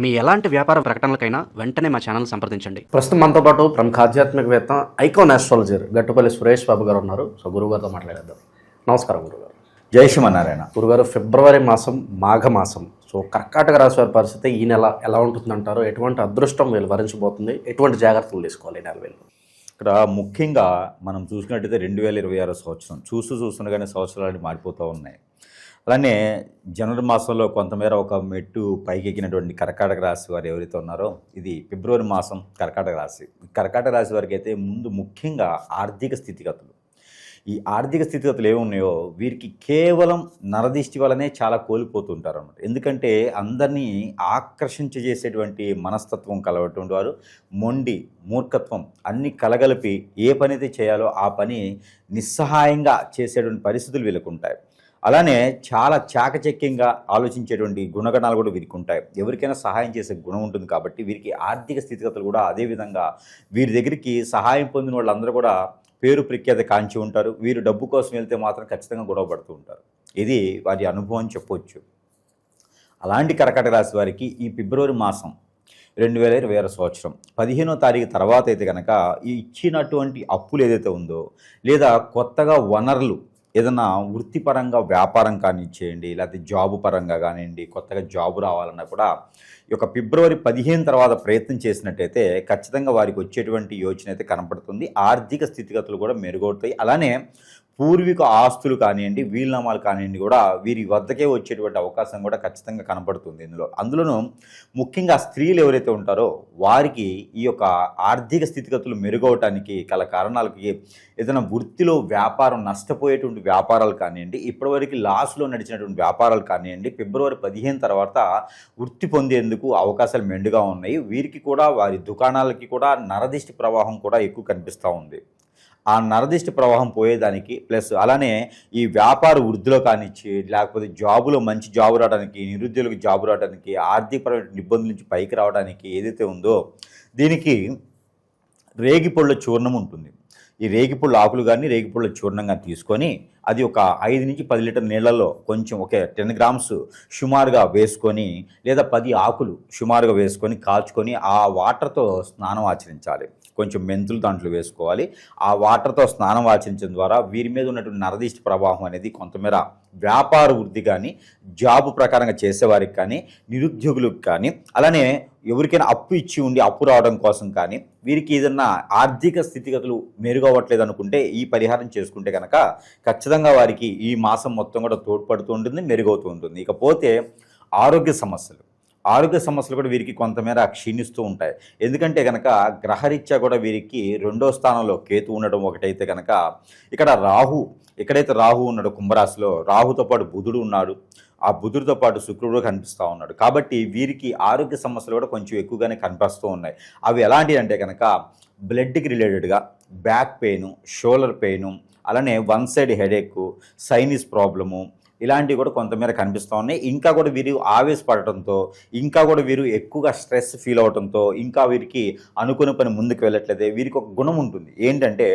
మీ ఎలాంటి వ్యాపార ప్రకటనలకైనా వెంటనే మా ఛానల్ సంప్రదించండి. ప్రస్తుతం మనతో పాటు ప్రముఖ ఆధ్యాత్మికవేత్త ఐకాన్ ఆస్ట్రాలజర్ గట్టుపల్లి సురేష్ బాబు గారు ఉన్నారు. సో గురువుగారితో మాట్లాడేద్దాం. నమస్కారం గురుగారు జై శ్రీమన్నారాయణ. గురుగారు ఫిబ్రవరి మాసం మాఘ మాసం సో కర్కాటక రాశి వారి పరిస్థితి ఈ నెల ఎలా ఉంటుందంటారు? ఎటువంటి అదృష్టం వీళ్ళు వరించబోతుంది? ఎటువంటి జాగ్రత్తలు తీసుకోవాలి ఈ నెల వీళ్ళు? ఇక్కడ ముఖ్యంగా మనం చూసుకున్నట్టయితే రెండు వేల ఇరవై ఆరో సంవత్సరం. చూస్తూ చూస్తుండగానే సంవత్సరాలు మారిపోతూ ఉన్నాయి. అలానే జనవరి మాసంలో కొంతమేర ఒక మెట్టు పైకెక్కినటువంటి కర్కాటక రాశి వారు ఎవరైతే ఉన్నారో ఇది ఫిబ్రవరి మాసం కర్కాటక రాశి. కర్కాటక రాశి వారికి అయితే ముందు ముఖ్యంగా ఆర్థిక స్థితిగతులు. ఈ ఆర్థిక స్థితిగతులు ఏమున్నాయో వీరికి కేవలం నరదిష్టి వలనే చాలా కోల్పోతుంటారు అన్నమాట ఎందుకంటే అందరినీ ఆకర్షించజేసేటువంటి మనస్తత్వం కలవటువంటి వారు మొండి మూర్ఖత్వం అన్ని కలగలిపి ఏ పని అయితే చేయాలో ఆ పని నిస్సహాయంగా చేసేటువంటి పరిస్థితులు వీళ్ళకు ఉంటాయి అలానే చాలా చాకచక్యంగా ఆలోచించేటువంటి గుణగణాలు కూడా వీరికి ఉంటాయి. ఎవరికైనా సహాయం చేసే గుణం ఉంటుంది కాబట్టి వీరికి ఆర్థిక స్థితిగతులు కూడా అదే విధంగా వీరి దగ్గరికి సహాయం పొందిన వాళ్ళందరూ కూడా పేరు ప్రఖ్యాత కాంచి ఉంటారు. వీరు డబ్బు కోసం వెళ్తే మాత్రం ఖచ్చితంగా గొడవ పడుతూ ఉంటారు. ఇది వారి అనుభవం చెప్పవచ్చు అలాంటి కరకట రాశి వారికి ఈ ఫిబ్రవరి మాసం రెండు వేల ఇరవై ఆరు సంవత్సరం పదిహేనో తారీఖు తర్వాత అయితే కనుక ఈ ఇచ్చినటువంటి అప్పులు ఏదైతే ఉందో లేదా కొత్తగా వనరులు ఏదైనా వృత్తిపరంగా వ్యాపారం కానిచ్చేయండి లేకపోతే జాబు పరంగా కానివ్వండి కొత్తగా జాబు రావాలన్నా కూడా ఈ యొక్క ఫిబ్రవరి పదిహేను తర్వాత ప్రయత్నం చేసినట్టయితే ఖచ్చితంగా వారికి వచ్చేటువంటి యోచన అయితే కనపడుతుంది. ఆర్థిక స్థితిగతులు కూడా మెరుగవుతాయి. అలానే పూర్వీక ఆస్తులు కానివ్వండి వీలునామాలు కానివ్వండి కూడా వీరి వద్దకే వచ్చేటువంటి అవకాశం కూడా ఖచ్చితంగా కనపడుతుంది ఇందులో. అందులోనూ ముఖ్యంగా స్త్రీలు ఎవరైతే ఉంటారో వారికి ఈ యొక్క ఆర్థిక స్థితిగతులు మెరుగవటానికి గల కారణాలకి ఏదైనా వృత్తిలో వ్యాపారం నష్టపోయేటువంటి వ్యాపారాలు కానివ్వండి ఇప్పటివరకు లాస్లో నడిచినటువంటి వ్యాపారాలు కానివ్వండి ఫిబ్రవరి పదిహేను తర్వాత వృత్తి పొందేందుకు అవకాశాలు మెండుగా ఉన్నాయి. వీరికి కూడా వారి దుకాణాలకి కూడా నరదిష్టి ప్రవాహం కూడా ఎక్కువ కనిపిస్తూ ఉంది. ఆ నరదిష్టి ప్రవాహం పోయేదానికి ప్లస్ అలానే ఈ వ్యాపార వృద్ధిలో కానిచ్చి లేకపోతే జాబులో మంచి జాబు రావడానికి నిరుద్యోగులకు జాబు రావడానికి ఆర్థికపరమైన ఇబ్బందుల నుంచి పైకి రావడానికి ఏదైతే ఉందో దీనికి రేగిపొళ్ళ చూర్ణం ఉంటుంది. ఈ రేగిపొళ్ళ ఆకులు కానీ రేగిపొళ్ళ చూర్ణంగా తీసుకొని అది ఒక ఐదు నుంచి పది లీటర్ నీళ్ళలో కొంచెం ఒక టెన్ గ్రామ్స్ సుమారుగా వేసుకొని లేదా పది ఆకులు సుమారుగా వేసుకొని కాల్చుకొని ఆ వాటర్తో స్నానం ఆచరించాలి. కొంచెం మెంతులు దాంట్లో వేసుకోవాలి. ఆ వాటర్తో స్నానం ఆచరించడం ద్వారా వీరి మీద ఉన్నటువంటి నరదిష్టి ప్రవాహం అనేది కొంతమేర వ్యాపార వృద్ధి కానీ జాబు ప్రకారంగా చేసేవారికి కానీ నిరుద్యోగులకు కానీ అలానే ఎవరికైనా అప్పు ఇచ్చి ఉండి అప్పు రావడం కోసం కానీ వీరికి ఏదన్నా ఆర్థిక స్థితిగతులు మెరుగవ్వట్లేదు అనుకుంటే ఈ పరిహారం చేసుకుంటే కనుక ఖచ్చితంగా వారికి ఈ మాసం మొత్తం కూడా తోడ్పడుతూ ఉంటుంది మెరుగవుతూ ఉంటుంది. ఇకపోతే ఆరోగ్య సమస్యలు. ఆరోగ్య సమస్యలు కూడా వీరికి కొంతమేర క్షీణిస్తూ ఉంటాయి. ఎందుకంటే కనుక గ్రహరీత్యా కూడా వీరికి రెండో స్థానంలో కేతు ఉండడం ఒకటైతే కనుక ఇక్కడ రాహు ఎక్కడైతే రాహు ఉన్నాడు కుంభరాశిలో రాహుతో పాటు బుధుడు ఉన్నాడు. ఆ బుధుడితో పాటు శుక్రుడు కనిపిస్తూ ఉన్నాడు. కాబట్టి వీరికి ఆరోగ్య సమస్యలు కూడా కొంచెం ఎక్కువగానే కనిపిస్తూ ఉన్నాయి. అవి ఎలాంటివి అంటే కనుక బ్లడ్కి రిలేటెడ్గా బ్యాక్ పెయిన్ షోల్డర్ పెయిన్ అలానే one side headache sinus problem ఇలాంటివి కూడా కొంతమేర కనిపిస్తూ ఉన్నాయి. ఇంకా కూడా వీరు ఆవేశపడటంతో ఇంకా కూడా వీరు ఎక్కువగా స్ట్రెస్ ఫీల్ అవడంతో ఇంకా వీరికి అనుకున్న పని ముందుకు వెళ్ళట్లేదే. వీరికి ఒక గుణం ఉంటుంది. ఏంటంటే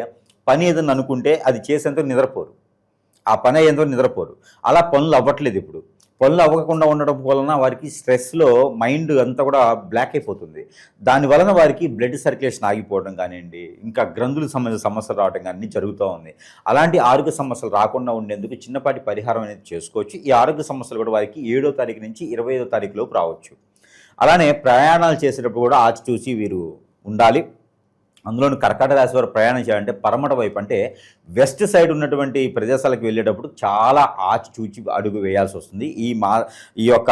పని ఏదైనా అనుకుంటే అది చేసేంత నిద్రపోరు. ఆ పని అయ్యేంత నిద్రపోరు. అలా పనులు అవ్వట్లేదు ఇప్పుడు. పనులు అవ్వకుండా ఉండడం వలన వారికి స్ట్రెస్లో మైండ్ అంతా కూడా బ్లాక్ అయిపోతుంది. దాని వలన వారికి బ్లడ్ సర్క్యులేషన్ ఆగిపోవడం కానివ్వండి ఇంకా గ్రంథులకు సంబంధించిన సమస్యలు రావడం కానీ జరుగుతూ ఉంది. అలాంటి ఆరోగ్య సమస్యలు రాకుండా ఉండేందుకు చిన్నపాటి పరిహారం అనేది చేసుకోవచ్చు. ఈ ఆరోగ్య సమస్యలు కూడా వారికి ఏడో తారీఖు నుంచి ఇరవై ఐదో తారీఖులోపు రావచ్చు. అలానే ప్రయాణాలు చేసేటప్పుడు కూడా ఆచి చూసి వీరు ఉండాలి. అందులోని కర్కాటక రాశి వారు ప్రయాణం చేయాలంటే పరమట వైపు అంటే వెస్ట్ సైడ్ ఉన్నటువంటి ప్రదేశాలకు వెళ్ళేటప్పుడు చాలా ఆచి చూచి అడుగు వేయాల్సి వస్తుంది. ఈ మా ఈ యొక్క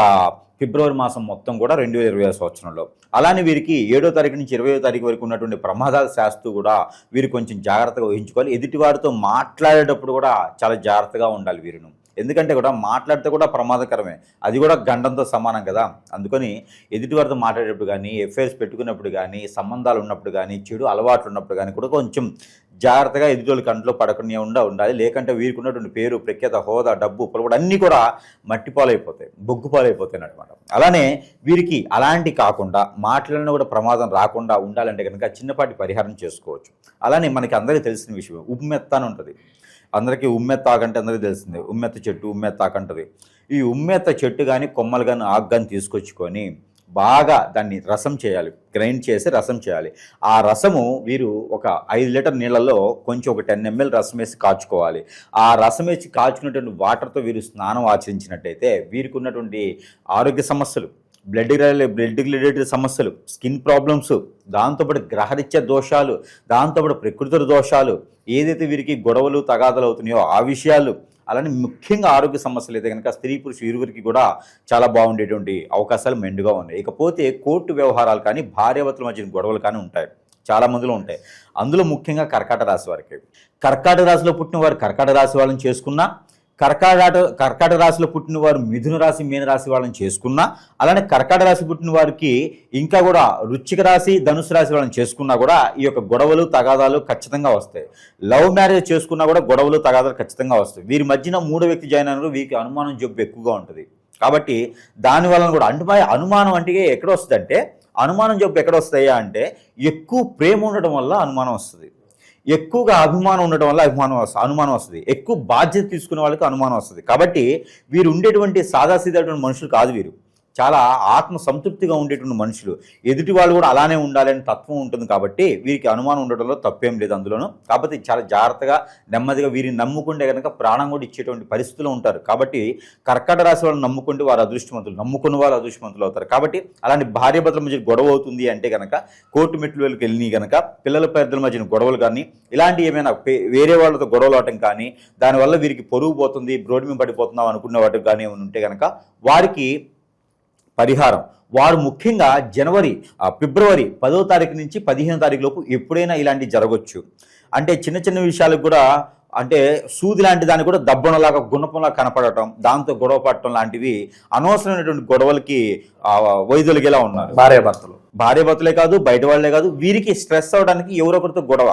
ఫిబ్రవరి మాసం మొత్తం కూడా రెండు వేల ఇరవై సంవత్సరంలో. అలానే వీరికి ఏడో తారీఖు నుంచి ఇరవై తారీఖు వరకు ఉన్నటువంటి ప్రమాదాలు శాస్తూ కూడా వీరు కొంచెం జాగ్రత్తగా వహించుకోవాలి ఎదుటివారితో మాట్లాడేటప్పుడు కూడా చాలా జాగ్రత్తగా ఉండాలి వీరును. ఎందుకంటే కూడా మాట్లాడితే కూడా ప్రమాదకరమే. అది కూడా గండంతో సమానం కదా. అందుకని ఎదుటివారితో మాట్లాడేటప్పుడు కానీ ఎఫ్ఐఆర్స్ పెట్టుకున్నప్పుడు కానీ సంబంధాలు ఉన్నప్పుడు కానీ చెడు అలవాట్లు ఉన్నప్పుడు కానీ కూడా కొంచెం జాగ్రత్తగా ఎదుటి కంట్లో పడకుండా ఉండా ఉండాలి. లేకంటే వీరికి ఉన్నటువంటి పేరు ప్రఖ్యాత హోదా డబ్బు పొలబడి అన్నీ కూడా మట్టిపాలైపోతాయి బొగ్గుపాలైపోతాయి అనమాట అలానే వీరికి అలాంటి కాకుండా మాటలను కూడా ప్రమాదం రాకుండా ఉండాలంటే కనుక చిన్నపాటి పరిహారం చేసుకోవచ్చు. అలానే మనకి అందరికీ తెలిసిన విషయం ఉమ్మెత్త అని ఉంటుంది. అందరికీ ఉమ్మెత్త ఆకంటే అందరికీ తెలిసిందే. ఉమ్మెత్త చెట్టు ఉమ్మెత్త ఆకంటది ఈ ఉమ్మెత్త చెట్టు కానీ కొమ్మలు కానీ ఆకు కానీ తీసుకొచ్చుకొని బాగా దాన్ని రసం చేయాలి. గ్రైండ్ చేసి రసం చేయాలి. ఆ రసము వీరు ఒక ఐదు లీటర్ నీళ్ళలో కొంచెం ఒక టెన్ ఎంఎల్ రసం వేసి కాచుకోవాలి. ఆ రసం వేసి కాచుకున్నటువంటి వాటర్తో వీరు స్నానం ఆచరించినట్టయితే వీరికి ఉన్నటువంటి ఆరోగ్య సమస్యలు బ్లడ్ బ్లడ్ రిలేటెడ్ సమస్యలు స్కిన్ ప్రాబ్లమ్స్ దాంతోపాటు గ్రహరీత్య దోషాలు దాంతోపాటు ప్రకృతి దోషాలు ఏదైతే వీరికి గొడవలు తగాదలు అవుతున్నాయో ఆ విషయాలు అలానే ముఖ్యంగా ఆరోగ్య సమస్యలు అయితే కనుక స్త్రీ పురుషు ఇరువురికి కూడా చాలా బాగుండేటువంటి అవకాశాలు మెండుగా ఉన్నాయి. ఇకపోతే కోర్టు వ్యవహారాలు కానీ భార్యాభర్తల మధ్య గొడవలు కానీ ఉంటాయి. చాలా మందిలో ఉంటాయి. అందులో ముఖ్యంగా కర్కాట రాశి వారికి. కర్కాట రాశిలో పుట్టిన వారు కర్కాట రాశి వాళ్ళని చేసుకున్నా కర్కాట కర్కాట రాశిలో పుట్టిన వారు మిథున రాశి మీన రాశి వాళ్ళని చేసుకున్నా అలానే కర్కాట రాశి పుట్టిన వారికి ఇంకా కూడా రుచిక రాశి ధనుసు రాశి వాళ్ళని చేసుకున్నా కూడా ఈ యొక్క గొడవలు తగాదాలు ఖచ్చితంగా వస్తాయి. లవ్ మ్యారేజ్ చేసుకున్నా కూడా గొడవలు తగాదాలు ఖచ్చితంగా వస్తాయి. వీరి మధ్యన మూడో వ్యక్తి జాయిన్ అయినారు వీరికి అనుమానం జబ్బు ఎక్కువగా ఉంటుంది. కాబట్టి దానివల్ల కూడా అంటే అనుమానం అంటే ఎక్కడ వస్తుంది అంటే అనుమానం జబ్బు ఎక్కడ వస్తాయా అంటే ఎక్కువ ప్రేమ ఉండడం వల్ల అనుమానం వస్తుంది. ఎక్కువగా అభిమానం ఉండటం వల్ల అభిమానం వస్తుంది అనుమానం వస్తుంది. ఎక్కువ బాధ్యత తీసుకునే వాళ్ళకి అనుమానం వస్తుంది. కాబట్టి వీరు ఉండేటువంటి సాదాసీదటువంటి మనుషులు కాదు వీరు. చాలా ఆత్మ సంతృప్తిగా ఉండేటువంటి మనుషులు. ఎదుటి వాళ్ళు కూడా అలానే ఉండాలని తత్వం ఉంటుంది కాబట్టి వీరికి అనుమానం ఉండడంలో తప్పేం లేదు అందులోనూ. కాకపోతే చాలా జాగ్రత్తగా నెమ్మదిగా వీరిని నమ్ముకుంటే కనుక ప్రాణం కూడా ఇచ్చేటువంటి పరిస్థితులు ఉంటారు. కాబట్టి కర్కట రాశి వాళ్ళని నమ్ముకుంటే వారు అదృష్టవంతులు నమ్ముకున్న వారు అదృష్టవంతులు అవుతారు. కాబట్టి అలాంటి భార్య భర్తల మధ్య గొడవ అవుతుంది అంటే కనుక కోర్టు మెట్లు వెళ్ళి వెళ్ళి కనుక పిల్లల పెద్దల మధ్యన గొడవలు కానీ ఇలాంటి ఏమైనా వేరే వాళ్ళతో గొడవలు అవటం కానీ దానివల్ల వీరికి పొరుగు పోతుంది బ్రోడ్మి పడిపోతున్నాం అనుకున్న వాటికి కానీ ఏమైనా ఉంటే కనుక వారికి పరిహారం. వారు ముఖ్యంగా జనవరి ఆ, ఫిబ్రవరి పదో తారీఖు నుంచి పదిహేను తారీఖు లోపు ఎప్పుడైనా ఇలాంటివి జరగవచ్చు అంటే చిన్న చిన్న విషయాలకు కూడా అంటే సూది లాంటి దాన్ని కూడా దబ్బనలాగా గుణపంలా కనపడటం దాంతో గొడవ పడటం లాంటివి అనవసరమైనటువంటి గొడవలకి వైదొలిగేలా ఉన్నారు. భార్యాభర్తలు భార్యాభర్తలే కాదు బయట వాళ్ళే కాదు వీరికి స్ట్రెస్ అవడానికి ఎవరొకరితో గొడవ.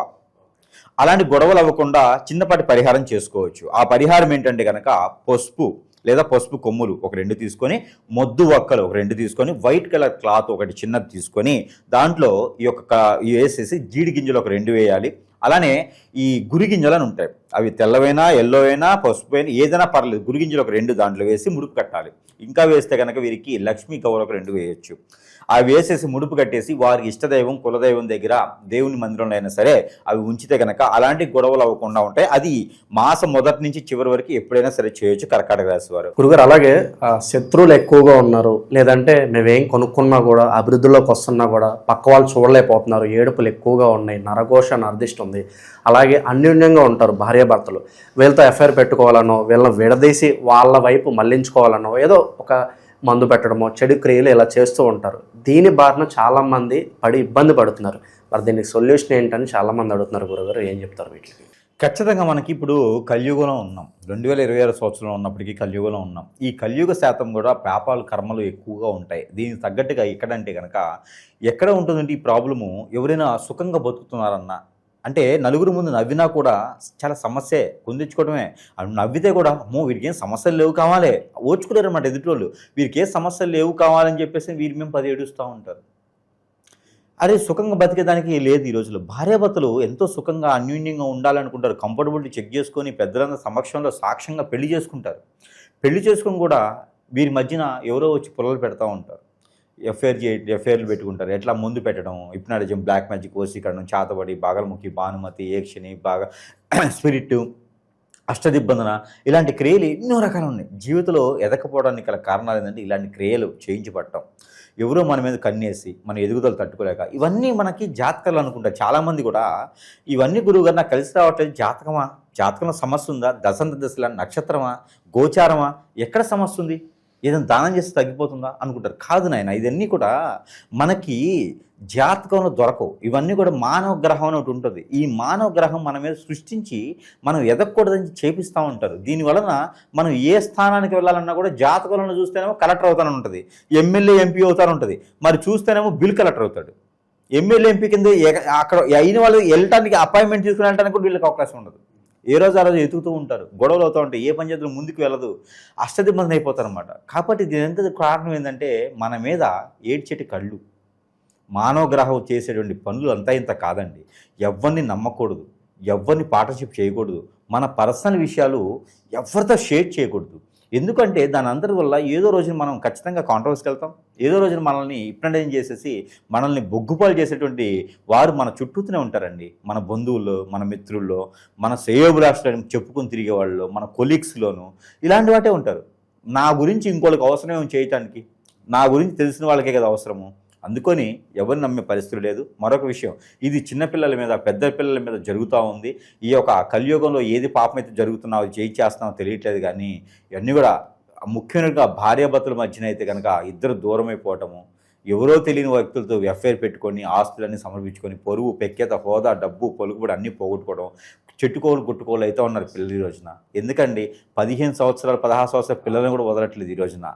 అలాంటి గొడవలు అవ్వకుండా చిన్నపాటి పరిహారం చేసుకోవచ్చు. ఆ పరిహారం ఏంటంటే కనుక పసుపు. లేదా పసుపు కొమ్ములు ఒక రెండు తీసుకొని మొద్దు వక్కలు ఒక రెండు తీసుకొని వైట్ కలర్ క్లాత్ ఒకటి చిన్నది తీసుకొని దాంట్లో ఈ యొక్క వేసేసి జీడి గింజలు ఒక రెండు వేయాలి. అలానే ఈ గురి గింజలు అని ఉంటాయి. అవి తెల్లవైనా ఎల్లో అయినా పసుపు అయినా ఏదైనా పర్లేదు. గురి గింజలు ఒక రెండు దాంట్లో వేసి ముడుపు కట్టాలి. ఇంకా వేస్తే కనుక వీరికి లక్ష్మీ కవర్ ఒక రెండు వేయొచ్చు. అవి వేసేసి ముడుపు కట్టేసి వారి ఇష్టదైవం కులదైవం దగ్గర దేవుని మందిరంలో అయినా సరే అవి ఉంచితే కనుక అలాంటి గొడవలు అవ్వకుండా ఉంటాయి. అది మాసం మొదటి నుంచి చివరి వరకు ఎప్పుడైనా సరే చేయొచ్చు కర్కాటక రాశి వారు. గురుగారు అలాగే శత్రువులు ఎక్కువగా ఉన్నారు. లేదంటే మేమేం కొనుక్కున్నా కూడా అభివృద్ధిలోకి వస్తున్నా కూడా పక్క వాళ్ళు చూడలేకపోతున్నారు. ఏడుపులు ఎక్కువగా ఉన్నాయి. నరఘోష నరదిష్టి ఉంది. అలాగే అన్యోన్యంగా ఉంటారు భార్యాభర్తలు. వీళ్ళతో ఎఫ్ఐఆర్ పెట్టుకోవాలనో వీళ్ళని విడదీసి వాళ్ళ వైపు మళ్ళించుకోవాలనో ఏదో ఒక మందు పెట్టడమో చెడు క్రియలు ఇలా చేస్తూ ఉంటారు. దీని బారిన చాలామంది పడి ఇబ్బంది పడుతున్నారు. మరి దీనికి సొల్యూషన్ ఏంటని చాలామంది అడుగుతున్నారు గురుగారు ఏం చెప్తారు వీటికి? ఖచ్చితంగా మనకి ఇప్పుడు కలియుగంలో ఉన్నాం. రెండు వేల ఇరవై ఆరు సంవత్సరంలో ఉన్నప్పటికీ కలియుగంలో ఉన్నాం. ఈ కలియుగ శాతం కూడా పాపాలు కర్మలు ఎక్కువగా ఉంటాయి. దీనికి తగ్గట్టుగా ఎక్కడంటే కనుక ఎక్కడ ఉంటుందంటే ఈ ప్రాబ్లము? ఎవరైనా సుఖంగా బతుకుతున్నారన్నా అంటే నలుగురు ముందు నవ్వినా కూడా చాలా సమస్యే. కుందించుకోవడమే నవ్వితే కూడా అమ్మో వీరికి ఏం సమస్యలు లేవు కావాలి. ఓర్చుకోలేరు అన్నమాట ఎదుటివాళ్ళు వీరికి ఏ సమస్యలు లేవు కావాలని చెప్పేసి వీరి మేము పది ఏడుస్తూ ఉంటారు. అరే సుఖంగా బతికేదానికి లేదు ఈ రోజుల్లో. భార్యాభర్తలు ఎంతో సుఖంగా అన్యోన్యంగా ఉండాలనుకుంటారు. కంఫర్టబుల్టీ చెక్ చేసుకొని పెద్దలందరి సమక్షంలో సాక్ష్యంగా పెళ్ళి చేసుకుంటారు. పెళ్ళి చేసుకొని కూడా వీరి మధ్యన ఎవరో వచ్చి పొలలు పెడతా ఉంటారు. ఎఫ్ఐఆర్ చే ఎఫ్ఐఆర్లు పెట్టుకుంటారు. ఎట్లా ముందు పెట్టడం? ఇప్నాడిజం బ్లాక్ మ్యాజిక్ వసీకరణం చాతబడి బాగలముఖి భానుమతి ఏక్షని బాగా స్పిరిట్ అష్టదిబ్బందన ఇలాంటి క్రియలు ఎన్నో రకాలు ఉన్నాయి. జీవితంలో ఎదకపోవడానికి గల కారణాలు ఏంటంటే ఇలాంటి క్రియలు చేయించబడటం. ఎవరో మన మీద కన్నేసి మన ఎదుగుదల తట్టుకోలేక ఇవన్నీ మనకి జాతకాలు అనుకుంటారు చాలామంది కూడా ఇవన్నీ గురువుగారు నాకు కలిసి రావట్లేదు. జాతకమా? జాతకంలో సమస్య ఉందా? దశంత దశల నక్షత్రమా? గోచారమా? ఎక్కడ సమస్య ఉంది? ఏదైనా దానం చేస్తే తగ్గిపోతుందా అనుకుంటారు. కాదు నాయన ఇవన్నీ కూడా మనకి జాతకంలో దొరకవు. ఇవన్నీ కూడా మానవ గ్రహం అని ఒకటి ఉంటుంది. ఈ మానవ గ్రహం మన మీద సృష్టించి మనం ఎదగకూడదని చేపిస్తూ ఉంటారు. దీని వలన మనం ఏ స్థానానికి వెళ్ళాలన్నా కూడా జాతకంలో చూస్తేనేమో కలెక్టర్ అవుతానని ఉంటుంది. ఎమ్మెల్యే ఎంపీ అవుతాను ఉంటుంది. మరి చూస్తేనేమో బిల్ కలెక్టర్ అవుతాడు. ఎమ్మెల్యే ఎంపీ కింద అక్కడ అయిన వాళ్ళు వెళ్ళటానికి అపాయింట్మెంట్ తీసుకుని వెళ్ళడానికి కూడా వీళ్ళకి అవకాశం ఉండదు. ఏ రోజు ఆ రోజు ఎతుకుతూ ఉంటారు గొడవలు అవుతూ ఉంటాయి ఏ పంచాయతీలు ముందుకు వెళ్ళదు అష్టదిబ్బంది అయిపోతారు అనమాట కాబట్టి దీని ఎంత కారణం ఏంటంటే మన మీద ఏడ్చేటి కళ్ళు. మానవ గ్రహం చేసేటువంటి పనులు అంతా ఇంత కాదండి. ఎవరిని నమ్మకూడదు ఎవరిని పార్ట్నర్షిప్ చేయకూడదు. మన పర్సనల్ విషయాలు ఎవరితో షేర్ చేయకూడదు. ఎందుకంటే దాని అందరి వల్ల ఏదో రోజున మనం ఖచ్చితంగా కాంట్రవర్స్కి వెళ్తాం ఏదో రోజున మనల్ని హిప్నటైజ్ చేసేసి మనల్ని బొగ్గుపాలు చేసేటువంటి వారు మన చుట్టూతూనే ఉంటారండి. మన బంధువుల్లో మన మిత్రుల్లో మన శ్రేయోభిలాషులను చెప్పుకొని తిరిగే వాళ్ళు మన కొలీగ్స్లోను ఇలాంటి వాటే ఉంటారు. నా గురించి ఇంకోళ్ళకి అవసరం చేయటానికి? నా గురించి తెలిసిన వాళ్ళకే కదా అవసరము. అందుకొని ఎవరు నమ్మే పరిస్థితి లేదు. మరొక విషయం ఇది చిన్నపిల్లల మీద పెద్ద పిల్లల మీద జరుగుతూ ఉంది. ఈ యొక్క కలియుగంలో ఏది పాపం అయితే జరుగుతున్నావో చేయి చేస్తున్నావో తెలియట్లేదు కానీ ఇవన్నీ కూడా ముఖ్యంగా భార్యాభర్తల మధ్యన అయితే కనుక ఇద్దరు దూరం అయిపోవటము ఎవరో తెలియని వ్యక్తులతో ఎఫ్ఐఆర్ పెట్టుకొని ఆస్తులన్నీ సమర్పించుకొని పొరుగు పెక్కేత హోదా డబ్బు పొలుగుబడి అన్నీ పోగొట్టుకోవడం చెట్టుకోలు గుట్టుకోలు అయితే ఉన్నారు పిల్లలు ఈ రోజున. ఎందుకండి? పదిహేను సంవత్సరాలు పదహారు సంవత్సరాల పిల్లలను కూడా వదలట్లేదు ఈ రోజున.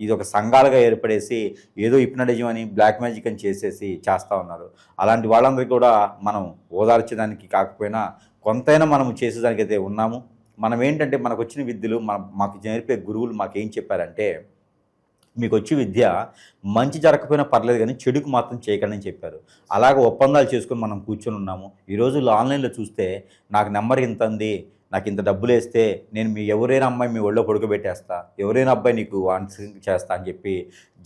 ఇది ఒక సంఘాలుగా ఏర్పడేసి ఏదో ఇప్నడిజం అని బ్లాక్ మ్యాజిక్ అని చేసేసి చేస్తూ ఉన్నారు. అలాంటి వాళ్ళందరికీ కూడా మనం ఓదార్చడానికి కాకపోయినా కొంతైనా మనం చేసేదానికి అయితే ఉన్నాము. మనం ఏంటంటే మనకు వచ్చిన విద్యలు మన మాకు నేర్పే గురువులు మాకు ఏం చెప్పారంటే మీకు వచ్చి విద్య మంచి జరగకపోయినా పర్లేదు కానీ చెడుకు మాత్రం చేయకండి అని చెప్పారు. అలాగ ఒప్పందాలు చేసుకొని మనం కూర్చొని ఉన్నాము. ఈ రోజుల్లో ఆన్లైన్లో చూస్తే నాకు నెంబర్ ఇంత ఉంది నాకు ఇంత డబ్బులు వేస్తే నేను మీ ఎవరైనా అమ్మాయి మీ ఒళ్ళో పడుకోబెట్టేస్తా ఎవరైనా అబ్బాయి నీకు ఆన్సరింగ్ చేస్తా అని చెప్పి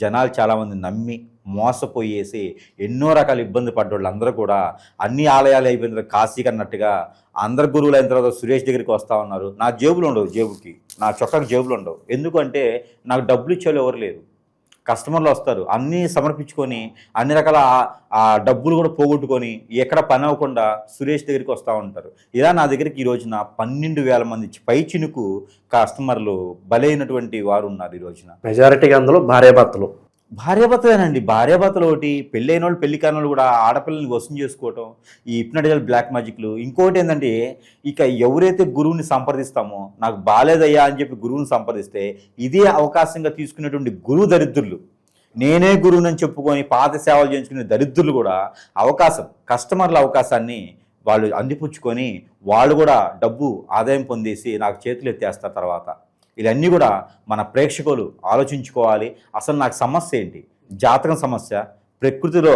జనాలు చాలామంది నమ్మి మోసపోయేసి ఎన్నో రకాల ఇబ్బంది పడ్డోళ్ళు అందరూ కూడా అన్ని ఆలయాలు అయిపోయిన తర్వాత కాశీకి అన్నట్టుగా అందరు గురువులు అయిన తర్వాత సురేష్ దగ్గరికి వస్తూ ఉన్నారు. నా జేబులు ఉండవు జేబుకి. నా చొక్కకు జేబులు ఉండవు ఎందుకంటే నాకు డబ్బులు ఇచ్చేవాళ్ళు ఎవరు లేరు. కస్టమర్లు వస్తారు. అన్నీ సమర్పించుకొని అన్ని రకాల ఆ- డబ్బులు కూడా పోగొట్టుకొని ఎక్కడ పని అవ్వకుండా సురేష్ దగ్గరికి వస్తూ ఉంటారు. ఇలా నా దగ్గరికి ఈ రోజున పన్నెండు వేల మంది పై చినుకు కస్టమర్లు బలైనటువంటి వారు ఉన్నారు ఈ రోజున. మెజారిటీగా అందులో భార్యాభర్తలు. భార్యాభర్తలేనండి. భార్యాభర్తలు ఒకటి పెళ్ళైన వాళ్ళు పెళ్ళి కాని వాళ్ళు కూడా ఆడపిల్లల్ని వసం చేసుకోవటం ఈ హిప్నటిజల్ బ్లాక్ మ్యాజిక్లు. ఇంకోటి ఏంటంటే ఇక ఎవరైతే గురువుని సంప్రదిస్తామో నాకు బాలేదయ్యా అని చెప్పి గురువుని సంప్రదిస్తే ఇదే అవకాశంగా తీసుకునేటువంటి గురువు దరిద్రులు. నేనే గురువునని చెప్పుకొని పాత సేవలు చేయించుకునే దరిద్రులు కూడా అవకాశం కస్టమర్ల అవకాశాన్ని వాళ్ళు అందిపుచ్చుకొని వాళ్ళు కూడా డబ్బు ఆదాయం పొందేసి నాకు చేతులు ఎత్తేస్తారు తర్వాత. ఇవన్నీ కూడా మన ప్రేక్షకులు ఆలోచించుకోవాలి. అసలు నాకు సమస్య ఏంటి? జాతకం సమస్య ప్రకృతిలో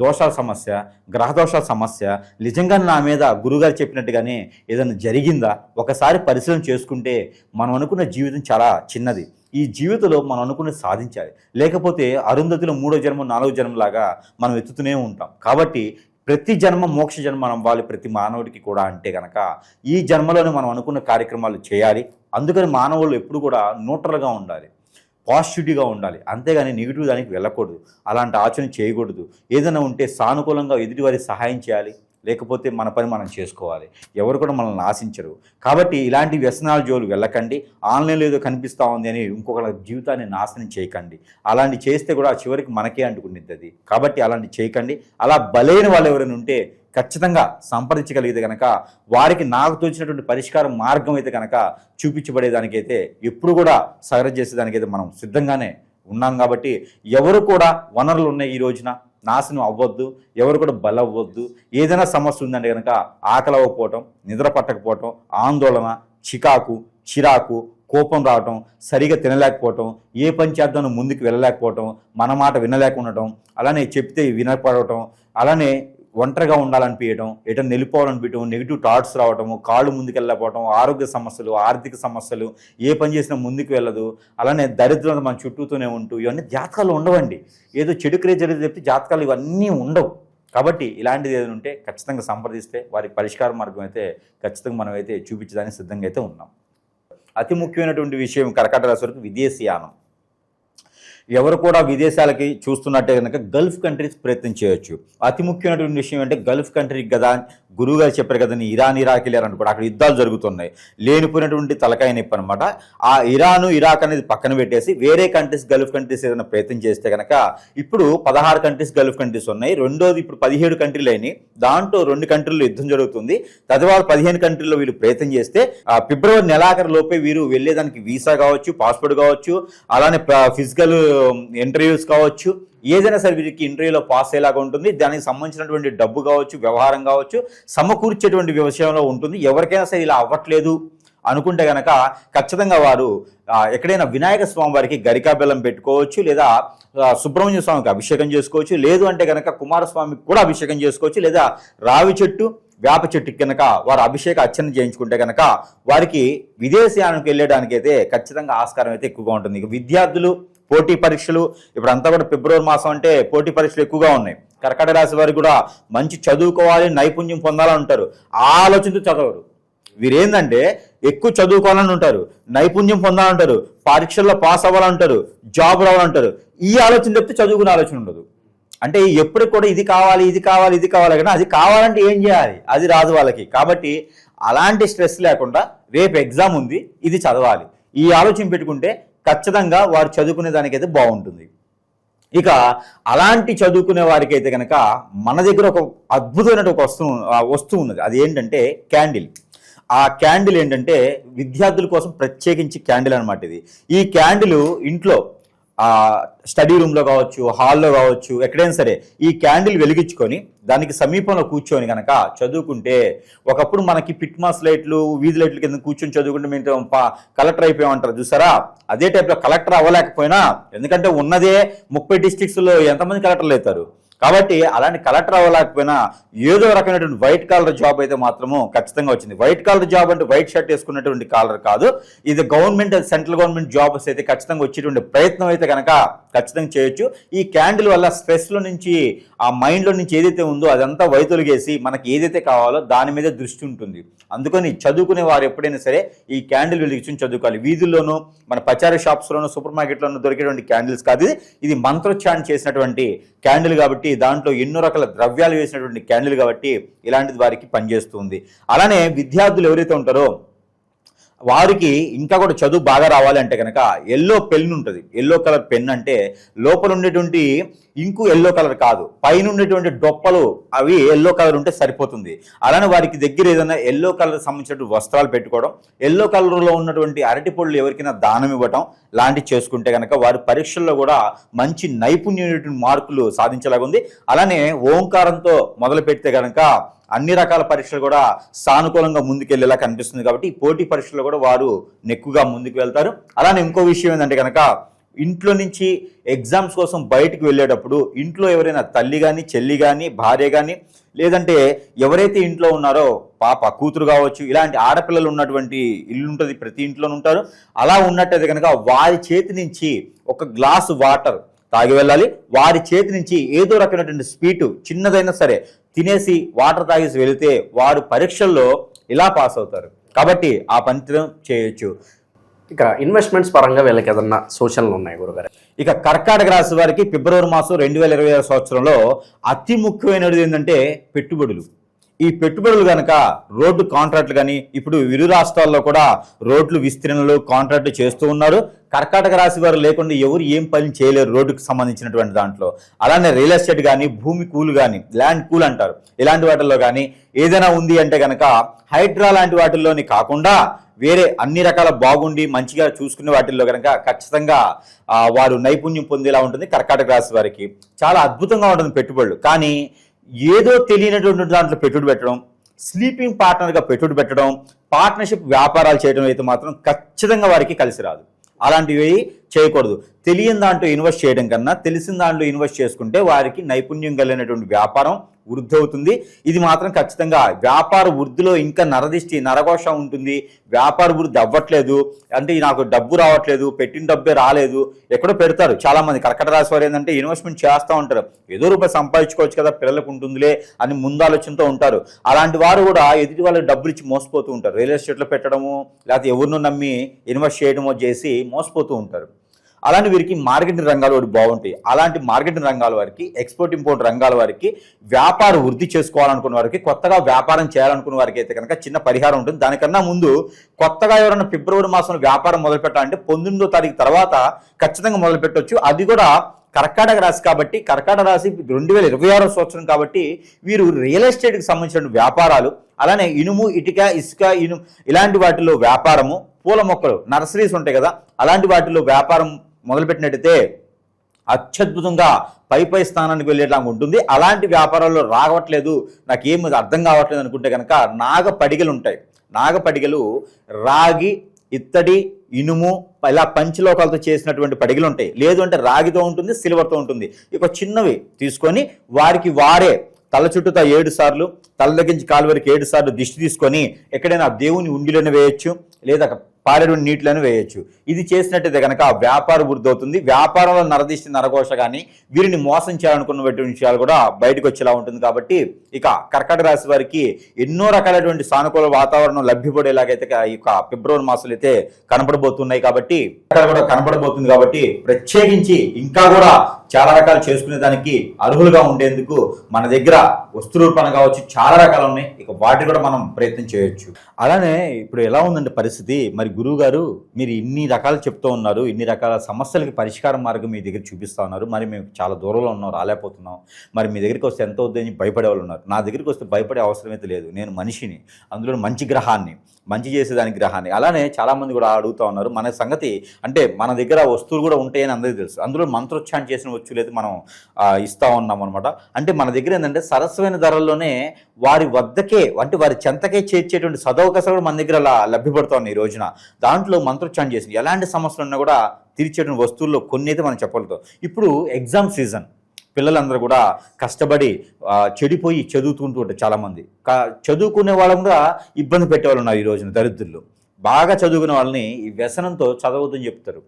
దోషాల సమస్య గ్రహ దోషాల సమస్య నిజంగా నా మీద గురుగారు చెప్పినట్టుగానే ఏదైనా జరిగిందా? ఒకసారి పరిశీలన చేసుకుంటే మనం అనుకున్న జీవితం చాలా చిన్నది. ఈ జీవితంలో మనం అనుకుని సాధించాలి. లేకపోతే అరుంధతిలో మూడో జన్మ నాలుగో జన్మలాగా మనం ఎత్తుతూనే ఉంటాం. కాబట్టి ప్రతి జన్మ మోక్ష జన్మ మనం వాళ్ళు ప్రతి మానవుడికి కూడా అంటే కనుక ఈ జన్మలోనే మనం అనుకున్న కార్యక్రమాలు చేయాలి. అందుకని మానవులు ఎప్పుడు కూడా న్యూట్రల్గా ఉండాలి. పాజిటివ్గా ఉండాలి. అంతేగాని నెగిటివ్ దానికి వెళ్ళకూడదు. అలాంటి ఆచరణ చేయకూడదు. ఏదైనా ఉంటే సానుకూలంగా ఎదుటివారి సహాయం చేయాలి. లేకపోతే మన పని మనం చేసుకోవాలి. ఎవరు కూడా మనల్ని ఆశించరు. కాబట్టి ఇలాంటి వ్యసనాల జోలు వెళ్ళకండి. ఆన్లైన్లో ఏదో కనిపిస్తూ ఉంది అని ఇంకొకరి జీవితాన్ని నాశనం చేయకండి. అలాంటి చేస్తే కూడా చివరికి మనకే అంటుకుంటుంది కాబట్టి అలాంటి చేయకండి. అలా బలైన వాళ్ళు ఎవరైనా ఉంటే ఖచ్చితంగా సంప్రదించగలిగితే కనుక వారికి నాకు తోచినటువంటి పరిష్కార మార్గం అయితే కనుక చూపించబడేదానికైతే ఎప్పుడు కూడా సగర చేసేదానికైతే మనం సిద్ధంగానే ఉన్నాం కాబట్టి ఎవరు కూడా వనరులు ఉన్నాయి ఈ రోజున? నాశనం అవ్వద్దు ఎవరు కూడా బలవ్వద్దు. ఏదైనా సమస్య ఉందంటే కనుక ఆకలి అవ్వకపోవటం నిద్ర పట్టకపోవటం ఆందోళన చికాకు చిరాకు కోపం రావటం సరిగా తినలేకపోవటం ఏ పని ముందుకు వెళ్ళలేకపోవటం మన మాట వినలేకుండటం అలానే చెప్తే వినపడటం అలానే ఒంటరిగా ఉండాలనిపించడం ఎటన్నా వెళ్ళిపోవాలనిపించడం నెగిటివ్ థాట్స్ రావటము కాళ్ళు ముందుకు వెళ్ళకపోవడం ఆరోగ్య సమస్యలు ఆర్థిక సమస్యలు ఏ పని చేసినా ముందుకు వెళ్ళదు. అలానే దరిద్రత మన చుట్టూతోనే ఉంటూ ఇవన్నీ జాతకాలు ఉండవండి. ఏదో చెడు క్రియ జరిగితే చెప్తే జాతకాలు ఇవన్నీ ఉండవు. కాబట్టి ఇలాంటిది ఏదైనా ఉంటే ఖచ్చితంగా సంప్రదిస్తే వారికి పరిష్కార మార్గం అయితే ఖచ్చితంగా మనం అయితే చూపించడానికి సిద్ధంగా అయితే ఉన్నాం. అతి ముఖ్యమైనటువంటి విషయం కర్కాటక రాశి వరకు విదేశీయానం ఎవరు కూడా విదేశాలకి చూస్తున్నట్టే కనుక గల్ఫ్ కంట్రీస్ ప్రయత్నం చేయొచ్చు. అతి ముఖ్యమైనటువంటి విషయం అంటే గల్ఫ్ కంట్రీకి కదా గురువు గారు చెప్పారు కదా ఇరాన్ ఇరాక్ వెళ్ళారు కూడా అక్కడ యుద్ధాలు జరుగుతున్నాయి. లేనిపోయినటువంటి తలకాయ నొప్పి అనమాట ఆ ఇరాను ఇరాక్ అనేది పక్కన పెట్టేసి వేరే కంట్రీస్ గల్ఫ్ కంట్రీస్ ఏదైనా ప్రయత్నం చేస్తే కనుక ఇప్పుడు పదహారు కంట్రీస్ గల్ఫ్ కంట్రీస్ ఉన్నాయి. రెండోది ఇప్పుడు పదిహేడు కంట్రీలు అయినాయి. దాంట్లో రెండు కంట్రీల్లో యుద్ధం జరుగుతుంది. తరువాత పదిహేను కంట్రీల్లో వీళ్ళు ప్రయత్నం చేస్తే ఫిబ్రవరి నెలాఖరు లోపే వీరు వెళ్ళేదానికి వీసా కావచ్చు పాస్పోర్ట్ కావచ్చు అలానే ఫిజికల్ ఇంటర్వ్యూస్ um, కావచ్చు ఏదైనా సరే వీరికి ఇంటర్వ్యూలో పాస్ అయ్యేలాగా ఉంటుంది. దానికి సంబంధించినటువంటి డబ్బు కావచ్చు వ్యవహారం కావచ్చు సమకూర్చేటువంటి విషయంలో ఉంటుంది. ఎవరికైనా సరే ఇలా అవ్వట్లేదు అనుకుంటే గనక ఖచ్చితంగా వారు ఎక్కడైనా వినాయక స్వామి వారికి గరికా బెల్లం పెట్టుకోవచ్చు లేదా సుబ్రహ్మణ్య స్వామికి అభిషేకం చేసుకోవచ్చు. లేదు అంటే గనక కుమారస్వామికి కూడా అభిషేకం చేసుకోవచ్చు లేదా రావి చెట్టు వేప చెట్టుకి కనుక వారు అభిషేక అర్చన చేయించుకుంటే కనుక వారికి విదేశయానికి వెళ్ళడానికి అయితే ఖచ్చితంగా ఆస్కారం అయితే ఎక్కువగా ఉంటుంది. ఇక విద్యార్థులు పోటీ పరీక్షలు. ఇప్పుడు అంతా కూడా ఫిబ్రవరి మాసం అంటే పోటీ పరీక్షలు ఎక్కువగా ఉన్నాయి. కర్కట రాశి వారికి కూడా మంచి చదువుకోవాలి నైపుణ్యం పొందాలని ఉంటారు. ఆ ఆలోచనతో చదవరు. వీరేందంటే ఎక్కువ చదువుకోవాలని ఉంటారు నైపుణ్యం పొందాలంటారు పరీక్షల్లో పాస్ అవ్వాలంటారు జాబ్ రావాలంటారు ఈ ఆలోచన చెప్తే చదువుకునే ఆలోచన ఉండదు. అంటే ఎప్పుడు కూడా ఇది కావాలి ఇది కావాలి ఇది కావాలి కానీ అది కావాలంటే ఏం చేయాలి? అది రాదు వాళ్ళకి. కాబట్టి అలాంటి స్ట్రెస్ లేకుండా రేపు ఎగ్జామ్ ఉంది ఇది చదవాలి. ఈ ఆలోచన పెట్టుకుంటే ఖచ్చితంగా వారు చదువుకునే దానికైతే బాగుంటుంది. ఇక అలాంటి చదువుకునే వారికి అయితే కనుక మన దగ్గర ఒక అద్భుతమైన ఒక వస్తువు వస్తువు ఉన్నది. అది ఏంటంటే క్యాండిల్. ఆ క్యాండిల్ ఏంటంటే విద్యార్థుల కోసం ప్రత్యేకించి క్యాండిల్ అనమాట ఇది. ఈ క్యాండిల్ ఇంట్లో ఆ స్టడీ రూమ్లో కావచ్చు హాల్లో కావచ్చు ఎక్కడైనా సరే ఈ క్యాండిల్ వెలిగించుకొని దానికి సమీపంలో కూర్చొని కనుక చదువుకుంటే ఒకప్పుడు మనకి పిట్మాస్ లైట్లు వీధి లైట్ల కింద కూర్చొని చదువుకుంటే మేము కలెక్టర్ అయిపోయామంటారు చూసారా? అదే టైప్లో కలెక్టర్ అవ్వలేకపోయినా ఎందుకంటే ఉన్నదే ముప్పై డిస్ట్రిక్ట్స్లో ఎంతమంది కలెక్టర్లు అవుతారు? కాబట్టి అలాంటి కలెక్టర్ అవ్వలేకపోయినా ఏదో రకమైనటువంటి వైట్ కాలర్ జాబ్ అయితే మాత్రము ఖచ్చితంగా వచ్చింది. వైట్ కాలర్ జాబ్ అంటే వైట్ షర్ట్ వేసుకున్నటువంటి కాలర్ కాదు. ఇది గవర్నమెంట్ సెంట్రల్ గవర్నమెంట్ జాబ్స్ అయితే ఖచ్చితంగా వచ్చేటువంటి ప్రయత్నం అయితే కనుక ఖచ్చితంగా చేయొచ్చు. ఈ క్యాండిల్ వల్ల స్ట్రెస్లో నుంచి ఆ మైండ్లో నుంచి ఏదైతే ఉందో అదంతా వైతొలిగేసి మనకి ఏదైతే కావాలో దాని మీద దృష్టి ఉంటుంది. అందుకని చదువుకునే వారు ఎప్పుడైనా సరే ఈ క్యాండిల్ వెలిగించుని చదువుకోవాలి. వీధుల్లోనూ మన పచారీ షాప్స్లోనూ సూపర్ మార్కెట్లోనూ దొరికేటువంటి క్యాండిల్స్ కాదు ఇది. ఇది మంత్రోచ్చారణ చేసినటువంటి క్యాండిల్ కాబట్టి దాంట్లో ఎన్నో రకాల ద్రవ్యాలు వేసినటువంటి క్యాండిల్ కాబట్టి ఇలాంటిది వారికి పనిచేస్తుంది. అలానే విద్యార్థులు ఎవరైతే ఉంటారో వారికి ఇంకా కూడా చదువు బాగా రావాలి అంటే కనుక ఎల్లో పెన్ ఉంటుంది. ఎల్లో కలర్ పెన్ అంటే లోపల ఉండేటువంటి ఇంకు ఎల్లో కలర్ కాదు. పైన ఉండేటువంటి డొప్పలు అవి ఎల్లో కలర్ ఉంటే సరిపోతుంది. అలానే వారికి దగ్గర ఏదైనా ఎల్లో కలర్ సంబంధించిన వస్త్రాలు పెట్టుకోవడం ఎల్లో కలర్లో ఉన్నటువంటి అరటి పళ్ళు ఎవరికైనా దానం ఇవ్వటం లాంటివి చేసుకుంటే కనుక వారి పరీక్షల్లో కూడా మంచి నైపుణ్యమైనటువంటి మార్కులు సాధించేలాగా ఉంది. అలానే ఓంకారంతో మొదలు పెడితే కనుక అన్ని రకాల పరీక్షలు కూడా సానుకూలంగా ముందుకెళ్ళేలా కనిపిస్తుంది కాబట్టి ఈ పోటీ పరీక్షల్లో కూడా వారు నెక్కుగా ముందుకు వెళ్తారు. అలానే ఇంకో విషయం ఏంటంటే కనుక ఇంట్లో నుంచి ఎగ్జామ్స్ కోసం బయటికి వెళ్ళేటప్పుడు ఇంట్లో ఎవరైనా తల్లి కానీ చెల్లి కానీ భార్య కానీ లేదంటే ఎవరైతే ఇంట్లో ఉన్నారో పాప కూతురు కావచ్చు ఇలాంటి ఆడపిల్లలు ఉన్నటువంటి ఇల్లు ఉంటుంది ప్రతి ఇంట్లోనూ ఉంటారు. అలా ఉన్నట్టయితే కనుక వారి చేతి నుంచి ఒక గ్లాసు వాటర్ తాగి వెళ్ళాలి. వారి చేతి నుంచి ఏదో రకమైనటువంటి స్వీటు చిన్నదైనా సరే తినేసి వాటర్ తాగేసి వెళితే వారు పరీక్షల్లో ఇలా పాస్ అవుతారు. కాబట్టి ఆ పంచం చేయొచ్చు. ఇక ఇన్వెస్ట్మెంట్స్ పరంగా వీళ్ళకి ఏదన్నా సూచనలు ఉన్నాయి గురుగారు? ఇక కర్కాటక రాశి వారికి ఫిబ్రవరి మాసం రెండు వేల ఇరవై ఆరు సంవత్సరంలో అతి ముఖ్యమైనది ఏంటంటే పెట్టుబడులు. ఈ పెట్టుబడులు కనుక రోడ్డు కాంట్రాక్ట్లు కానీ ఇప్పుడు ఇరు రాష్ట్రాల్లో కూడా రోడ్లు విస్తీర్ణలు కాంట్రాక్టు చేస్తూ ఉన్నారు. కర్కాటక రాశి వారు లేకుండా ఎవరు ఏం పని చేయలేరు రోడ్డుకు సంబంధించినటువంటి దాంట్లో. అలానే రియల్ ఎస్టేట్ కానీ భూమి కూలు కానీ ల్యాండ్ కూల్ అంటారు. ఇలాంటి వాటిల్లో కానీ ఏదైనా ఉంది అంటే కనుక హైడ్రా లాంటి వాటిల్లోని కాకుండా వేరే అన్ని రకాల బాగుండి మంచిగా చూసుకునే వాటిల్లో కనుక ఖచ్చితంగా వారు నైపుణ్యం పొందేలా ఉంటుంది కర్కాటక రాశి వారికి. చాలా అద్భుతంగా ఉంటుంది పెట్టుబడులు. కానీ ఏదో తెలియనటువంటి దాంట్లో పెట్టుబడి పెట్టడం స్లీపింగ్ పార్ట్నర్గా పెట్టుబడి పెట్టడం పార్ట్నర్షిప్ వ్యాపారాలు చేయడం అయితే మాత్రం ఖచ్చితంగా వారికి కలిసి రాదు. అలాంటివి చేయకూడదు. తెలియని దాంట్లో ఇన్వెస్ట్ చేయడం కన్నా తెలిసిన దాంట్లో ఇన్వెస్ట్ చేసుకుంటే వారికి నైపుణ్యం కలిగినటువంటి వ్యాపారం వృద్ధి అవుతుంది. ఇది మాత్రం ఖచ్చితంగా వ్యాపార వృద్ధిలో ఇంకా నరదిష్టి నరఘోష ఉంటుంది. వ్యాపార వృద్ధి అవ్వట్లేదు. అంటే నాకు డబ్బు రావట్లేదు పెట్టిన డబ్బే రాలేదు. ఎక్కడో పెడతారు. చాలా మంది కర్కట రాశి వారు ఏంటంటే ఇన్వెస్ట్మెంట్ చేస్తూ ఉంటారు. ఏదో రూపాయి సంపాదించుకోవచ్చు కదా పిల్లలకు ఉంటుందిలే అని ముందాలోచనతో ఉంటారు. అలాంటి వారు కూడా ఎదుటి వాళ్ళకి డబ్బులు ఇచ్చి మోసపోతూ ఉంటారు. రియల్ ఎస్టేట్లో పెట్టడము లేకపోతే ఎవరినో నమ్మి ఇన్వెస్ట్ చేయడమో చేసి మోసపోతూ ఉంటారు. అలాంటి వీరికి మార్కెటింగ్ రంగాలు ఒకటి బాగుంటాయి. అలాంటి మార్కెటింగ్ రంగాల వారికి ఎక్స్పోర్ట్ ఇంపోర్ట్ రంగాల వారికి వ్యాపార వృద్ధి చేసుకోవాలనుకున్న వారికి కొత్తగా వ్యాపారం చేయాలనుకున్న వారికి అయితే కనుక చిన్న పరిహారం ఉంటుంది. దానికన్నా ముందు కొత్తగా ఎవరైనా ఫిబ్రవరి మాసంలో వ్యాపారం మొదలు పెట్టాలంటే పంతొమ్మిదో తారీఖు తర్వాత ఖచ్చితంగా మొదలు పెట్టవచ్చు అది కూడా కర్కాటక రాశి కాబట్టి కర్కాటక రాశి రెండు వేల ఇరవై ఆరో సంవత్సరం కాబట్టి వీరు రియల్ ఎస్టేట్కి సంబంధించిన వ్యాపారాలు అలానే ఇనుము ఇటుక ఇసుక ఇనుము ఇలాంటి వాటిలో వ్యాపారము పూల మొక్కలు నర్సరీస్ ఉంటాయి కదా అలాంటి వాటిలో వ్యాపారం మొదలుపెట్టినట్టయితే అత్యద్భుతంగా పై పై స్థానానికి వెళ్ళేలాగా ఉంటుంది. అలాంటి వ్యాపారాల్లో రావట్లేదు. నాకు అర్థం కావట్లేదు అనుకుంటే కనుక నాగ పడిగలు ఉంటాయి. నాగ పడిగలు రాగి ఇత్తడి ఇనుము ఇలా పంచలోకాలతో చేసినటువంటి పడిగలు ఉంటాయి. లేదు అంటే రాగితో ఉంటుంది సిల్వర్తో ఉంటుంది. ఇక చిన్నవి తీసుకొని వారికి వారే తల చుట్టూతా ఏడు సార్లు తల దగ్గర నుంచి కాలు వరకు ఏడు సార్లు దిష్టి తీసుకొని ఎక్కడైనా దేవుని ఉండిలోనే వేయచ్చు. లేదా పారేడు నీటిలోనే వేయొచ్చు. ఇది చేసినట్టయితే కనుక వ్యాపార వృద్ధి అవుతుంది వ్యాపారంలో నరదిష్టి నరఘోష కానీ వీరిని మోసం చేయాలనుకున్నటువంటి విషయాలు కూడా బయటకు వచ్చేలా ఉంటుంది కాబట్టి ఇక కర్కాటక రాశి వారికి ఎన్నో రకాలైనటువంటి సానుకూల వాతావరణం లభ్యపడేలాగైతే ఈ యొక్క ఫిబ్రవరి మాసాలు అయితే కనపడబోతున్నాయి కాబట్టి అక్కడ కూడా కనపడబోతుంది కాబట్టి ప్రత్యేకించి ఇంకా కూడా చాలా రకాలు చేసుకునే దానికి అర్హులుగా ఉండేందుకు మన దగ్గర వస్తు రూపాన కావచ్చు చాలా రకాలు ఉన్నాయి. ఇక వాటి కూడా మనం ప్రయత్నం చేయొచ్చు. అలానే ఇప్పుడు ఎలా ఉందంటే పరిస్థితి? మరి గురువు గారు మీరు ఇన్ని రకాలు చెప్తూ ఉన్నారు. ఇన్ని రకాల సమస్యలకి పరిష్కార మార్గం మీ దగ్గర చూపిస్తా ఉన్నారు. మరి మేము చాలా దూరంలో ఉన్నాం రాలేకపోతున్నాం. మరి మీ దగ్గరికి వస్తే ఎంత అవుతుందని భయపడే వాళ్ళు ఉన్నారు. నా దగ్గరికి వస్తే భయపడే అవసరం అయితే లేదు. నేను మనిషిని అందులో మంచి గ్రహాన్ని. మంచి చేసేదానికి గ్రహాన్ని. అలానే చాలామంది కూడా అడుగుతూ ఉన్నారు మన సంగతి అంటే మన దగ్గర వస్తువులు కూడా ఉంటాయని అందరికీ తెలుసు. అందులో మంత్రోచ్చారణ చేసిన వస్తువులు అయితే మనం ఇస్తూ ఉన్నాం అనమాట అంటే మన దగ్గర ఏంటంటే సరస్వైన ధరల్లోనే వారి వద్దకే అంటే వారి చెంతకే చేర్చేటువంటి సదవకాశాలు కూడా మన దగ్గర అలా లభ్యపడుతూ ఉన్నాయి ఈ రోజున. దాంట్లో మంత్రోచ్చారణ చేసిన ఎలాంటి సమస్యలు ఉన్నా కూడా తీర్చేటువంటి వస్తువుల్లో కొన్ని అయితే మనం చెప్పగలుగుతాం. ఇప్పుడు ఎగ్జామ్ సీజన్. పిల్లలందరూ కూడా కష్టపడి చెడిపోయి చదువుతుంటూ ఉంటారు చాలామంది. కా చదువుకునే వాళ్ళం కూడా ఇబ్బంది పెట్టేవాళ్ళు ఉన్నారు ఈ రోజున దరిద్రులు. బాగా చదువుకునే వాళ్ళని ఈ వ్యసనంతో చదవద్దని చెప్తారు.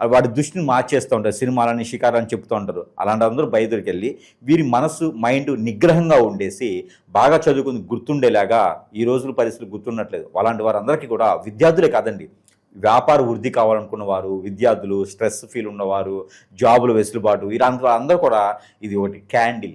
వాడి దృష్టిని మార్చేస్తూ ఉంటారు సినిమాలని షికారని చెప్తూ ఉంటారు. అలాంటి అందరూ బయలుదేరికి వెళ్ళి వీరి మనసు మైండ్ నిగ్రహంగా ఉండేసి బాగా చదువుకుని గుర్తుండేలాగా ఈ రోజుల పరిస్థితులు గుర్తున్నట్లేదు అలాంటి వారందరికీ కూడా విద్యార్థులే కాదండి. వ్యాపార వృద్ధి కావాలనుకున్న వారు విద్యార్థులు స్ట్రెస్ ఫీల్ ఉన్నవారు జాబులు వెసులుబాటు వీరందరూ అందరూ కూడా ఇది ఒకటి క్యాండిల్.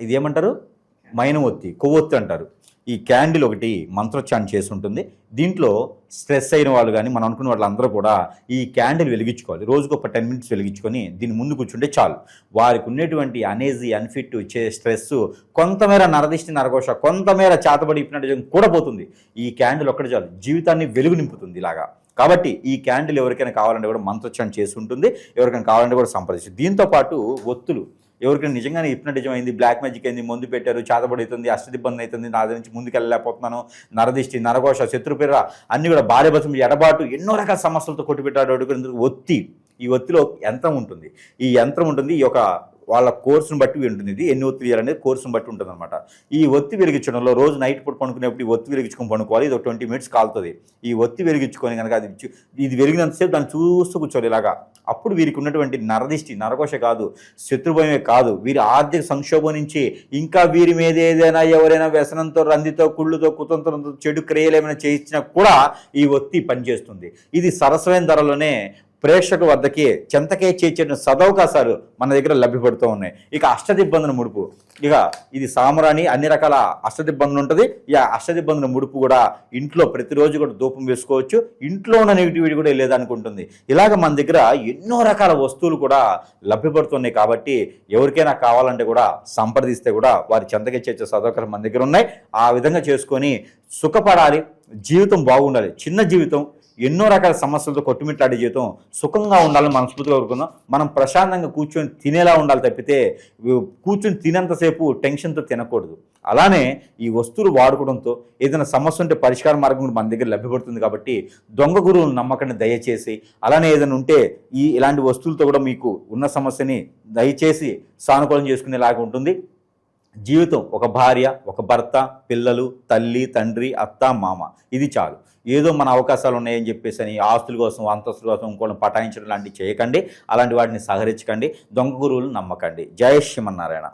ఇది ఏమంటారు? మైనవొత్తి కొవ్వొత్తి అంటారు. ఈ క్యాండిల్ ఒకటి మంత్రోచ్చారణ చేసి ఉంటుంది దీంట్లో స్ట్రెస్ అయిన వాళ్ళు కానీ మనం అనుకున్న వాళ్ళందరూ కూడా ఈ క్యాండిల్ వెలిగించుకోవాలి. రోజుకు ఒక టెన్ మినిట్స్ వెలిగించుకొని దీని ముందు కూర్చుంటే చాలు. వారికి ఉండేటువంటి అనేజీ అన్ఫిట్ చే స్ట్రెస్ కొంతమేర నరదిష్టి నరఘోష కొంతమేర చేతబడి కూడా పోతుంది. ఈ క్యాండిల్ ఒక్కటి చాలు. జీవితాన్ని వెలుగు నింపుతుంది ఇలాగా. కాబట్టి ఈ క్యాండిల్ ఎవరికైనా కావాలంటే కూడా మంత్రోచ్చారణ చేసి ఉంటుంది ఎవరికైనా కావాలంటే కూడా సంప్రదించు. దీంతో పాటు ఒత్తులు. ఎవరికైనా నిజంగానే హిప్నటిజం అయింది బ్లాక్ మ్యాజిక్ అయింది మందు పెట్టారు చేతబడి అవుతుంది అష్టదిబ్బంది అవుతుంది నా దగ్గర నుంచి ముందుకు వెళ్ళలేకపోతున్నాను నరదిష్టి నరఘోష శత్రుపిర్ర అన్ని కూడా భార్య ఎడబాటు ఎన్నో రకాల సమస్యలతో కొట్టిపెట్టాడు అడుగుతుంది ఒత్తి ఈ ఒత్తిలో యంత్రం ఉంటుంది? ఈ యంత్రం ఉంటుంది ఈ యొక్క వాళ్ళ కోర్సును బట్టి ఉంటుంది. ఇది ఎన్ని ఒత్తి వేయాలనేది కోర్సును బట్టి ఉంటుంది అనమాట ఈ ఒత్తి వెలిగించడంలో రోజు నైట్ పూట పడుకునేప్పుడు ఈ ఒత్తి వెలిగించుకొని పడుకోవాలి ఇది ఒక ట్వంటీ మినిట్స్ కాలుతుంది. ఈ ఒత్తి వెలిగించుకొని కనుక అది ఇది వెలిగినంతసేపు దాన్ని చూస్తూ కూర్చోవాలి ఇలాగా. అప్పుడు వీరికి ఉన్నటువంటి నరదిష్టి నరకోశ కాదు శత్రుభయమే కాదు. వీరి ఆర్థిక సంక్షోభం నుంచి ఇంకా వీరి మీద ఏదైనా ఎవరైనా వ్యసనంతో రందితో కుళ్ళుతో కుతంత్రంతో చెడు క్రియలు ఏమైనా చేయించినా కూడా ఈ ఒత్తి పనిచేస్తుంది. ఇది సరసమైన ధరలోనే ప్రేక్షకుల వద్దకి చెంతకే చేర్చిన సదవకాశాలు మన దగ్గర లభ్యపడుతూ ఉన్నాయి. ఇక అష్టదిబ్బందుల ముడుపు. ఇక ఇది సామరాణి అన్ని రకాల అష్టదిబ్బందులు ఉంటుంది. ఈ అష్టదిబ్బందుల ముడుపు కూడా ఇంట్లో ప్రతిరోజు కూడా ధూపం వేసుకోవచ్చు. ఇంట్లో ఉన్న నెగిటివిటీ కూడా లేదనుకుంటుంది. ఇలాగ మన దగ్గర ఎన్నో రకాల వస్తువులు కూడా లభ్యపడుతున్నాయి కాబట్టి ఎవరికైనా కావాలంటే కూడా సంప్రదిస్తే కూడా వారి చెంతకే చేర్చే సదవకాశాలు మన దగ్గర ఉన్నాయి. ఆ విధంగా చేసుకొని సుఖపడాలి. జీవితం బాగుండాలి. చిన్న జీవితం ఎన్నో రకాల సమస్యలతో కొట్టుమిట్లాడే జీవితం సుఖంగా ఉండాలని మనస్ఫూర్తిగా కోరుకుందాం. మనం ప్రశాంతంగా కూర్చొని తినేలా ఉండాలి తప్పితే కూర్చొని తినేంతసేపు టెన్షన్తో తినకూడదు. అలానే ఈ వస్తువులు వాడుకోవడంతో ఏదైనా సమస్య ఉంటే పరిష్కార మార్గం కూడా మన దగ్గర లభ్యపడుతుంది కాబట్టి దొంగ గురువు నమ్మకాన్ని దయచేసి అలానే ఏదైనా ఉంటే ఈ ఇలాంటి వస్తువులతో కూడా మీకు ఉన్న సమస్యని దయచేసి సానుకూలం చేసుకునేలాగా ఉంటుంది. జీవితం ఒక భార్య ఒక భర్త పిల్లలు తల్లి తండ్రి అత్త మామ. ఇది చాలు. ఏదో మన అవకాశాలు ఉన్నాయని చెప్పేసి అని ఆస్తుల కోసం అంతస్తుల కోసం ఇంకోటి పటాయించడం లాంటివి చేయకండి. అలాంటి వాటిని సహరించకండి దొంగ గురువులు నమ్మకండి. జయ శ్రీమన్నారాయణ.